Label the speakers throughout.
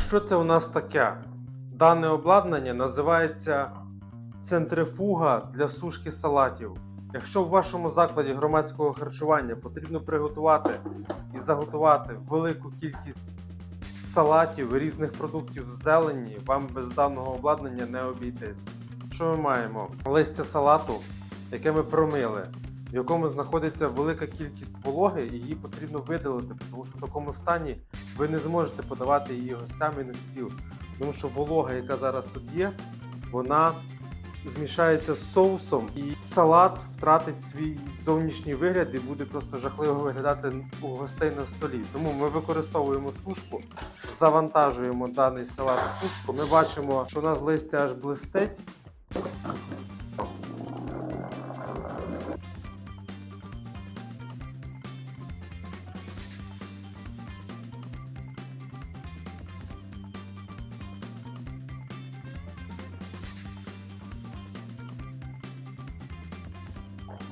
Speaker 1: що це у нас таке? Дане обладнання називається центрифуга для сушки салатів. Якщо в вашому закладі громадського харчування потрібно приготувати і заготувати велику кількість салатів, різних продуктів з зелені, вам без даного обладнання не обійтись. Що ми маємо? Листя салату, яке ми промили, в якому знаходиться велика кількість вологи, і її потрібно видалити, тому що в такому стані ви не зможете подавати її гостям і на стіл. Тому що волога, яка зараз тут є, вона змішається з соусом, і салат втратить свій зовнішній вигляд і буде просто жахливо виглядати у гостей на столі. Тому ми використовуємо сушку, завантажуємо даний салат сушку. Ми бачимо, що у нас листя аж блистить.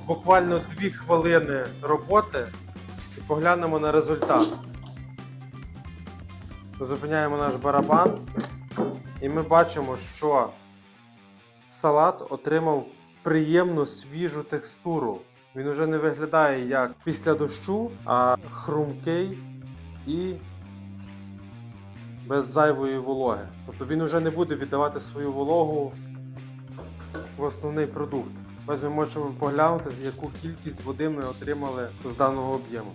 Speaker 1: Буквально дві хвилини роботи і поглянемо на результат. Зупиняємо наш барабан, і ми бачимо, що салат отримав приємну свіжу текстуру. Він уже не виглядає як після дощу, а хрумкий і без зайвої вологи. Тобто він уже не буде віддавати свою вологу в основний продукт. Ось ми можемо поглянути, яку кількість води ми отримали з даного об'єму.